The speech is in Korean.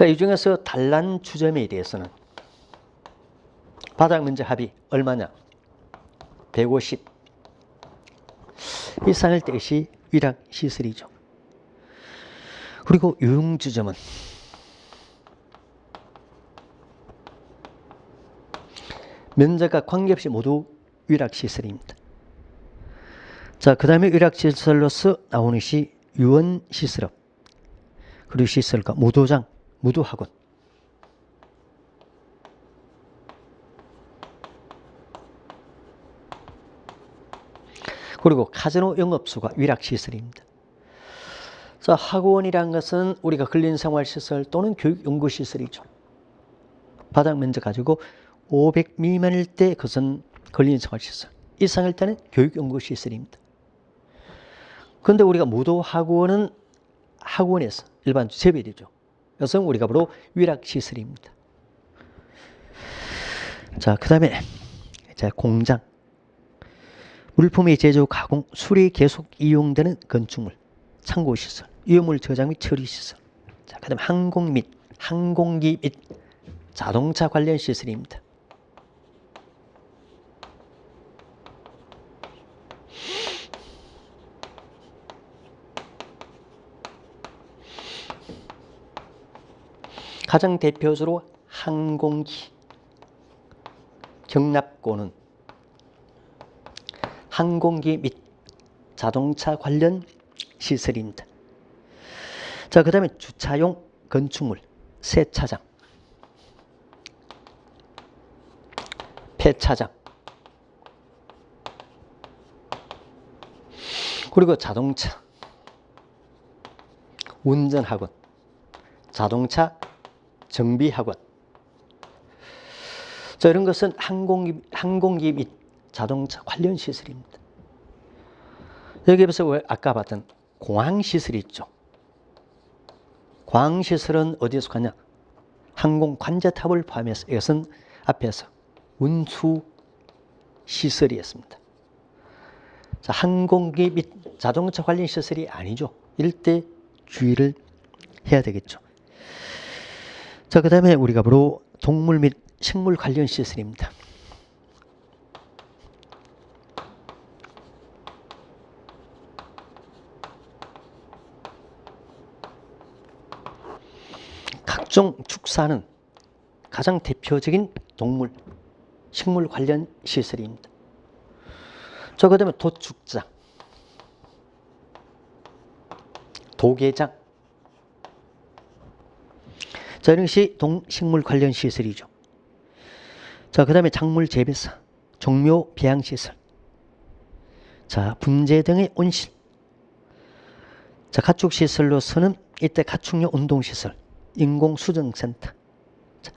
자, 이 중에서 단란 주점에 대해서는 바닥 면적 합이 얼마냐? 150 이상일 때시 위락 시설이죠. 그리고 유흥주점은 면적과 관계없이 모두 위락 시설입니다. 자, 그 다음에 위락 시설로서 나오는 것이 유원 시설업, 그리고 시설과 무도장, 무도학원. 그리고 카지노 영업소가 위락 시설입니다. 자, 학원이란 것은 우리가 근린생활시설 또는 교육연구시설이죠. 바닥 면적 가지고 500 미만일 때 그것은 근린생활시설, 이상일 때는 교육연구시설입니다. 그런데 우리가 무도학원은 학원에서 일반 재배되죠. 이것은 우리가 바로 위락시설입니다. 자, 그 다음에 자, 공장. 물품의 제조, 가공, 수리 계속 이용되는 건축물, 창고시설, 위험물 저장 및 처리시설. 자, 그 다음에 항공 및 항공기 및 자동차 관련 시설입니다. 가장 대표적으로 항공기, 경납고는 항공기 및 자동차 관련 시설입니다. 자, 그 다음에 주차용 건축물, 세차장, 폐차장, 그리고 자동차, 운전학원, 자동차 정비학원. 자, 이런 것은 항공기, 항공기 및 자동차 관련 시설입니다. 여기에서 왜 아까 봤던 공항시설이 있죠. 공항시설은 어디에 속하냐? 항공 관제탑을 포함해서 이것은 앞에서 운수 시설이었습니다. 자, 항공기 및 자동차 관련 시설이 아니죠. 일대 주의를 해야 되겠죠. 자, 그 다음에 우리가 바로 동물 및 식물 관련 시설입니다. 각종 축사는 가장 대표적인 동물, 식물 관련 시설입니다. 자, 그 다음에 도축장, 도계장, 자, 이런 것이 동식물 관련 시설이죠. 자, 그 다음에 작물 재배사, 종묘 배양시설, 자, 분재 등의 온실, 자, 가축시설로서는 이때 가축용 운동시설, 인공수정센터,